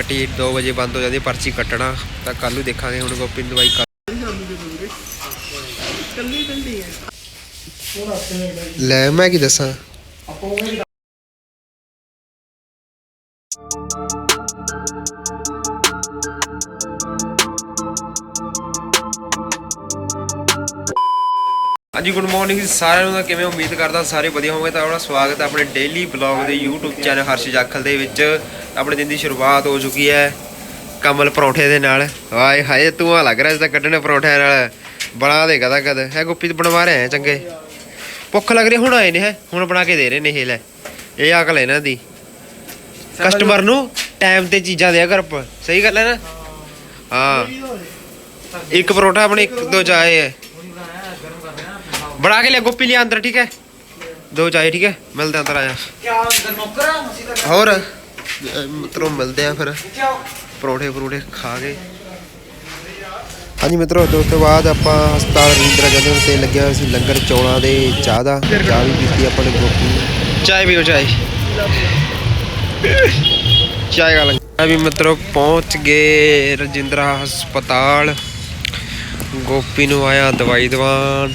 ਕੱਟੀ 2 ਵਜੇ ਬੰਦ ਹੋ ਜਾਂਦੀ ਪਰਚੀ ਕੱਟਣਾ। ਤਾਂ ਕੱਲ ਨੂੰ ਦੇਖਾਂਗੇ, ਹੁਣ ਗੋਪੀ ਨੂੰ ਦਵਾਈ ਕੱਲੀ ਕੱਲੀ ਹੈ ਲੈ, ਮੈਂ ਕੀ ਦੱਸਾਂ? ਹਾਂਜੀ ਗੁੱਡ ਮਾਰਨਿੰਗ ਸਾਰਿਆਂ ਨੂੰ ਕਿਵੇਂ ਉਮੀਦ ਕਰਦਾ ਸਾਰੇ ਵਧੀਆ ਹੋਵੋਗੇ ਤਾਂ ਆਪਣਾ ਸਵਾਗਤ ਹੈ ਆਪਣੇ ਡੇਲੀ ਬਲੌਗ ਦੇ YouTube ਚੈਨਲ ਹਰਸ਼ ਜਾਖਲ ਦੇ ਵਿੱਚ। ਆਪਣੇ ਦਿਨ ਦੀ ਸ਼ੁਰੂਆਤ ਹੋ ਚੁੱਕੀ ਹੈ ਕਮਲ ਪਰੌਂਠੇ ਦੇ ਨਾਲ। ਹਾਏ ਹਾਏ ਤੂੰ ਆ ਲੱਗ ਰਿਹਾ ਜਿੱਦਾਂ ਕੱਢਣੇ ਪਰੌਂਠਿਆਂ ਨਾਲ। ਬਣਾ ਦੇ ਕਦਾ ਕਦ ਹੈ ਗੋਪੀ ਤੇ ਬਣਵਾ ਰਹੇ ਆ ਚੰਗੇ? ਭੁੱਖ ਲੱਗ ਰਹੀ ਹੁਣ ਆਏ ਨੇ ਹੈ। ਹੁਣ ਬਣਾ ਕੇ ਦੇ ਰਹੇ ਨੇ ਇਹ ਲੈ। ਇਹ ਅਕਲ ਹੈ ਇਹਨਾਂ ਦੀ। ਕਸਟਮਰ ਨੂੰ ਟਾਈਮ ਤੇ ਚੀਜ਼ਾਂ ਦਿਆ ਕਰ। ਸਹੀ ਗੱਲ ਹੈ ਨਾ? ਹਾਂ। ਇੱਕ ਪਰੌਂਠਾ ਆਪਣੇ ਇੱਕ ਦੋ ਚਾਏ ਹੈ। ਬਣਾ ਕੇ ਲਿਆ ਗੋਪੀ ਲਿਆ ਅੰਦਰ ਠੀਕ ਹੈ? ਦੋ ਚਾਏ ਠੀਕ ਹੈ? ਮਸੀ ਦਾ ਹੋਰ? ਅਹ ਮਿੱਤਰੋ ਮਿਲਦੇ ਆ ਫਿਰ। ਪਰੌਂਠੇ ਪਰੌਂਠੇ ਖਾ ਕੇ। ਹਾਂਜੀ ਮਿੱਤਰੋ ਤੇ ਉਸ ਤੋਂ ਬਾਅਦ ਆਪਾਂ ਹਸਪਤਾਲ ਰਵਿੰਦਰਾ ਜਾਂਦੇ ਤੇ ਲੱਗਿਆ ਹੋਇਆ ਸੀ ਲੰਗਰ ਚੌਲਾਂ ਦੇ ਚਾਹ ਦਾ। ਚਾਹ ਵੀ ਪੀਤੀ ਆਪਾਂ ਨੇ ਗੋਪੀ ਚਾਹ ਪੀਓ ਚਾਹ। ਚਾਹ ਗਾ ਲੰਗਰ ਵੀ ਮਿੱਤਰੋ ਪਹੁੰਚ ਗਏ ਰਜਿੰਦਰਾ ਹਸਪਤਾਲ। ਗੋਪੀ ਨੂੰ ਆਇਆ ਦਵਾਈ ਦਵਾਨ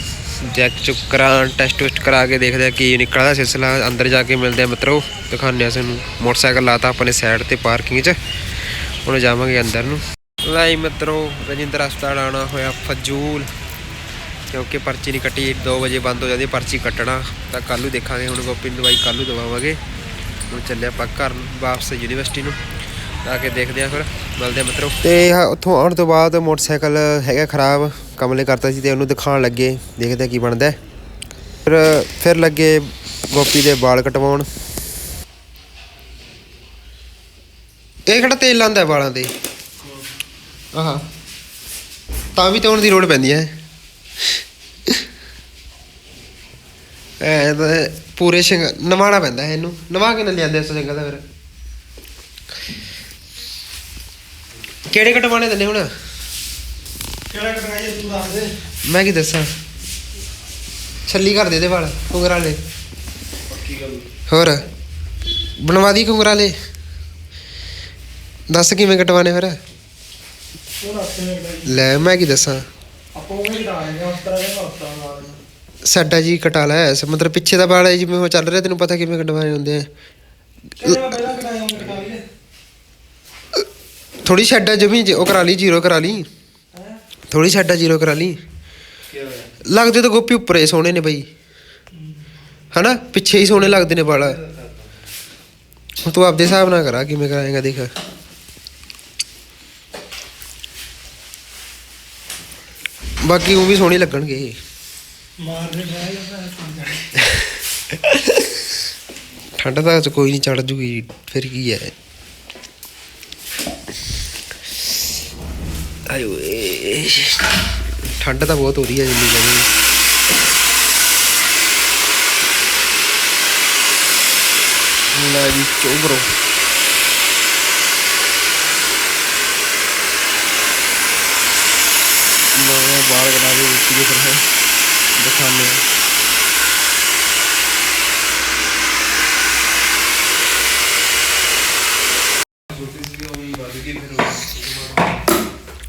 ਚੈੱਕ ਚੁੱਕ ਕਰਾਂ ਟੈਸਟ ਟੁਸਟ ਕਰਾ ਕੇ ਦੇਖਦੇ ਆ ਕੀ ਨਿਕਲਦਾ ਸਿਲਸਿਲਾ। ਅੰਦਰ ਜਾ ਕੇ ਮਿਲਦੇ ਆ ਮਿੱਤਰੋ, ਦਿਖਾਉਂਦੇ ਆ ਸਾਨੂੰ ਮੋਟਰਸਾਈਕਲ ਲਾਤਾ ਆਪਾਂ ਨੇ ਸਾਈਡ ਤੇ ਪਾਰਕਿੰਗ 'ਚ। ਹੁਣ ਜਾਵਾਂਗੇ ਅੰਦਰ ਨੂੰ। ਲਈ ਮਿੱਤਰੋ, ਰਜਿੰਦਰ ਹਸਪਤਾਲ ਆਉਣਾ ਹੋਇਆ ਫਜੂਲ। ਕਿਉਂਕਿ ਪਰਚੀ ਨਹੀਂ ਕੱਟੀ 2 ਵਜੇ ਬੰਦ ਹੋ ਜਾਂਦੀ, ਪਰਚੀ ਕੱਟਣਾ। ਤਾਂ ਕੱਲ ਨੂੰ ਦੇਖਾਂਗੇ, ਹੁਣ ਗੋਪੀ ਨੂੰ ਦਵਾਈ ਕੱਲ ਨੂੰ ਦਵਾਵਾਂਗੇ। ਹੁਣ ਚੱਲਿਆ ਆਪਾਂ ਘਰ ਵਾਪਸ ਯੂਨੀਵਰਸਿਟੀ ਨੂੰ। ਜਾ ਕੇ ਦੇਖਦੇ ਆ ਫਿਰ ਮਿਲਦੇ ਆ ਮਿੱਤਰੋ। ਤੇ ਉੱਥੋਂ ਆਉਣ ਤੋਂ ਬਾਅਦ ਮੋਟਰਸਾਈਕਲ ਹੈਗਾ ਖਰਾਬ ਕਮਲੇ ਕਰਤਾ ਸੀ ਤੇ ਉਹਨੂੰ ਦਿਖਾਉਣ ਲੱਗੇ ਦੇਖਦੇ ਆ ਕੀ ਬਣਦਾ। ਫਿਰ ਫਿਰ ਲੱਗੇ ਗੋਪੀ ਦੇ ਵਾਲ ਕਟਵਾਉਣ। ਇਹ ਕਿਹੜਾ ਤੇਲ ਲਾਂਦਾ ਵਾਲਾਂ ਤੇ? ਆਹਾ। ਤਾਂ ਵੀ ਧੋਣ ਦੀ ਲੋੜ ਪੈਂਦੀ ਹੈ। ਐ ਤਾਂ ਪੂਰੇ ਸ਼ਿੰਗ ਨਵਾਣਾ ਪੈਂਦਾ ਇਹਨੂੰ। ਨਵਾ ਕੇ ਨਾ ਲਿਆਂਦੇ ਇਸ ਚੰਗਾ ਤਾਂ ਫਿਰ? ਕਿਹੜੇ ਕਟਵਾਣੇ ਦਿੰਦੇ ਹੁਣ? ਕਿਹੜਾ ਕਟਾਈ ਤੂੰ ਦੱਸ ਦੇ। ਮੈਂ ਕੀ ਦੱਸਾਂ? ਛੱਲੀ ਕਰ ਦੇ ਦੇ ਵਾਲ ਕੁੰਗਰਾ ਲੈ ਪੱਕੀ ਗੱਲ ਹੋਰ? ਬਣਵਾ ਦੀ ਕੁੰਗਰਾ ਲੈ ਦੱਸ ਕਿਵੇਂ ਕਟਵਾਣੇ ਫਿਰ? ਉਹ ਕਟਾਈ ਲੈ ਮੈਂ ਕੀ ਦੱਸਾਂ? ਆਪਾਂ ਉਹ ਹੀ ਕਟਾਏਗੇ ਉਸ ਤਰ੍ਹਾਂ ਦੇ ਹਸਪਤਾਲ ਲਾ ਦੇਣਾ ਸਾਡਾ ਜੀ ਕਟਾ ਲੈ ਐਸ ਮਤਲਬ ਪਿੱਛੇ ਦਾ ਵਾਲ ਹੈ ਜਿਵੇਂ ਉਹ ਚੱਲ ਰਿਹਾ ਤੈਨੂੰ ਪਤਾ ਕਿਵੇਂ ਕਟਵਾਣੇ ਹੁੰਦੇ ਆ ਕਿਹਨੇ ਮੈਂ ਪਹਿਲਾਂ ਕਟਾਇਆ ਉਹ ਕਟਾ ਲਈਏ ਥੋੜੀ ਛੱਡ ਆ ਜਮੀ ਉਹ ਕਰਾ ਲਈ ਜ਼ੀਰੋ ਕਰਾ ਲਈ। ਥੋੜੀ ਛੱਡ ਆ ਜ਼ੀਰੋ ਕਰਾ ਲਈ। ਲੱਗਦੇ ਤਾਂ ਗੋਪੀ ਉੱਪਰ ਸੋਹਣੇ ਨੇ ਬਈ। ਹਨਾ? ਪਿੱਛੇ ਹੀ ਸੋਹਣੇ ਲੱਗਦੇ ਨੇ ਵਾਲ। ਹੁਣ ਤੂੰ ਆਪਦੇ ਹਿਸਾਬ ਨਾਲ ਕਰਾ ਕਿਵੇਂ ਕਰਾਏਗਾ ਦੇਖ। ਬਾਕੀ ਉਹ ਵੀ ਸੋਹਣੇ ਲੱਗਣਗੇ ਮਾਰ ਦੇ ਬਹਿ ਜਾਂਦਾ ਠੰਡ ਤਾਂ ਚ ਕੋਈ ਨਹੀਂ ਚੜ ਜੂਗੀ ਫਿਰ ਕੀ ਹੈ ਆਇਓ ਏ ਠੰਡ ਤਾਂ ਬਹੁਤ ਹੋ ਰਹੀ ਹੈ ਜਿੰਨੀ ਕਹਿੰਦੇ ਨਾ ਜੀ ਚੋਬਰੋ ਮੈਂ ਬਾਹਰ ਕਢਾ ਦੇ ਵਿੱਚ ਦੀ ਫਿਰ ਹੈ ਦਿਖਾਉਂਦੇ ਹਾਂ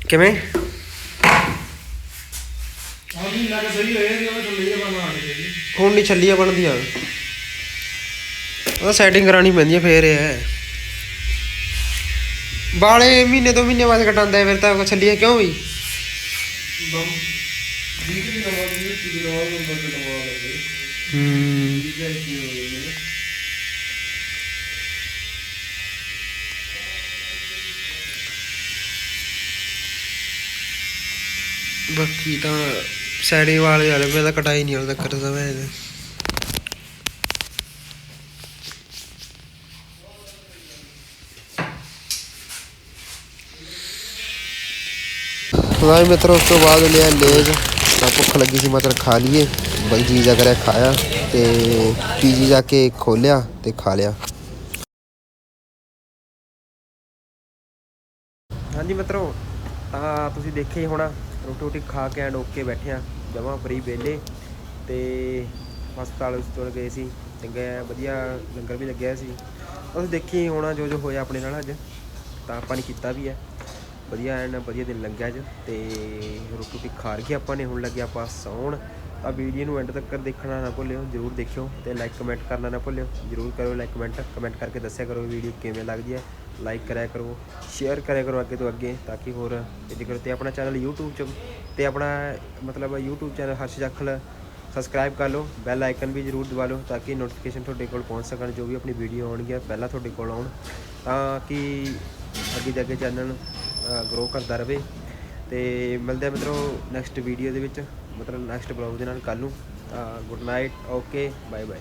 ਕਿਵੇਂ? ਹਾਂ ਵੀ ਲੱਗ ਸਹੀ ਹੋਇਆ ਜੀ ਉਹ ਥੱਲੇ ਜਿਹਾ ਬਣਾ ਦੇ ਹੁਣ ਨਹੀਂ ਛੱਲੀਆਂ ਬਣਦੀਆਂ ਉਹ ਸੈਟਿੰਗ ਕਰਾਣੀ ਪੈਂਦੀ ਹੈ ਫੇਰ ਇਹ ਹੈ। ਬਾਲੇ ਮਹੀਨੇ ਤੋਂ ਮਹੀਨੇ ਬਾਅਦ ਕਟਾਉਂਦਾ ਫਿਰ ਤਾਂ ਛੱਲੀਆਂ ਕਿਉਂ ਵੀ? ਦਮ ਵੀਕ ਦੀ ਨਵਾਂ ਦੀ ਕੀ ਨਵਾਂ ਨੰਬਰ ਤੇ ਨਵਾਂ ਲੱਗੇ ਹੂੰ। ਠੀਕ ਹੈ ਕੀ ਹੋ ਬਾਕੀ ਤਾਂ ਸੈਟਿੰਗ ਵਾਲੇ ਵਾਲੇ ਮੈਂ ਤਾਂ ਕਟਾਈ ਨਹੀਂ ਹਾਲੇ ਤੱਕ ਕਰਦਾ ਮੈਂ ਇਹਦੇ ਤਾਂ ਮਿੱਤਰੋ ਉਸ ਤੋਂ ਬਾਅਦ ਲਿਆ ਲੇਜ। ਤਾਂ ਭੁੱਖ ਲੱਗੀ ਸੀ ਮਤਲਬ ਖਾ ਲਈਏ। ਬਈ ਜੀ ਜਾ ਕਰਿਆ ਖਾਇਆ ਤੇ ਪੀਜੀ ਜਾ ਕੇ ਖੋਲਿਆ ਤੇ ਖਾ ਲਿਆ। ਹਾਂਜੀ ਮਿੱਤਰੋ ਤਾਂ ਤੁਸੀਂ ਦੇਖਿਆ ਹੀ ਹੋਣਾ, ਰੋਟੀ ਰੋਟੀ ਖਾ ਕੇ ਐਂਡ ਓਕੇ ਬੈਠੇ ਆ, ਜਮਾਂ ਫਰੀ ਵਿਹਲੇ ਤੇ ਹਸਪਤਾਲ ਵਿੱਚ ਤੁਰ ਗਏ ਸੀ, ਚੰਗਾ ਵਧੀਆ ਲੰਗਰ ਵੀ ਲੱਗਿਆ ਸੀ। ਤੁਸੀਂ ਦੇਖਿਆ ਹੀ ਹੋਣਾ ਜੋ ਜੋ ਹੋਇਆ ਆਪਣੇ ਨਾਲ ਅੱਜ, ਤਾਂ ਆਪਾਂ ਨੇ ਕੀਤਾ ਵੀ ਹੈ ਵਧੀਆ ਐਨ ਵਧੀਆ ਦਿਨ ਲੰਘਿਆ ਅੱਜ ਤੇ ਰੋਟੀ ਰੋਟੀ ਖਾ ਕੇ ਆਪਾਂ ਨੇ ਹੁਣ ਲੱਗੇ ਆਪਾਂ ਸੌਣ। ਆ ਵੀਡੀਓ ਨੂੰ ਐਂਡ ਤੱਕ ਦੇਖਣਾ ਨਾ ਭੁੱਲਿਓ, ਜਰੂਰ ਦੇਖਿਓ ਤੇ ਲਾਈਕ ਕਮੈਂਟ ਕਰਨਾ ਨਾ ਭੁੱਲਿਓ। ਜਰੂਰ ਕਰੋ ਲਾਈਕ ਕਮੈਂਟ ਕਮੈਂਟ ਕਰਕੇ ਦੱਸਿਆ ਕਰੋ ਵੀਡੀਓ ਕਿਵੇਂ ਲੱਗਦੀ ਹੈ ਲਾਈਕ ਕਰਿਆ ਕਰੋ ਸ਼ੇਅਰ ਕਰਿਆ ਕਰੋ ਅੱਗੇ ਤੋਂ ਅੱਗੇ ਤਾਂ ਕਿ ਹੋਰ ਤੇ ਜੇਕਰ ਤੇ ਆਪਣਾ ਚੈਨਲ YouTube 'ਚ, ਤੇ ਆਪਣਾ ਮਤਲਬ YouTube channel Harsh Jakhal subscribe ਕਰ ਲਓ ਬੈਲ ਆਈਕਨ ਵੀ ਜਰੂਰ ਦਬਾ ਲਓ ਤਾਂ ਕਿ ਨੋਟੀਫਿਕੇਸ਼ਨ ਤੁਹਾਡੇ ਕੋਲ ਪਹੁੰਚ ਸਕਣ, ਜੋ ਵੀ ਆਪਣੀ ਵੀਡੀਓ ਆਉਣਗੀਆਂ, ਪਹਿਲਾਂ ਤੁਹਾਡੇ ਕੋਲ ਆਉਣ ਤਾਂ ਕਿ ਅੱਗੇ ਜਾ ਕੇ ਚੈਨਲ ਗਰੋ ਕਰਦਾ ਰਹੇ ਤੇ ਮਿਲਦੇ ਆ ਮਿੱਤਰੋ ਨੈਕਸਟ ਵੀਡੀਓ ਦੇ ਵਿੱਚ, ਮਤਲਬ ਨੈਕਸਟ ਬਲੌਗ ਦੇ ਨਾਲ ਕੱਲ ਨੂੰ। Good night okay bye bye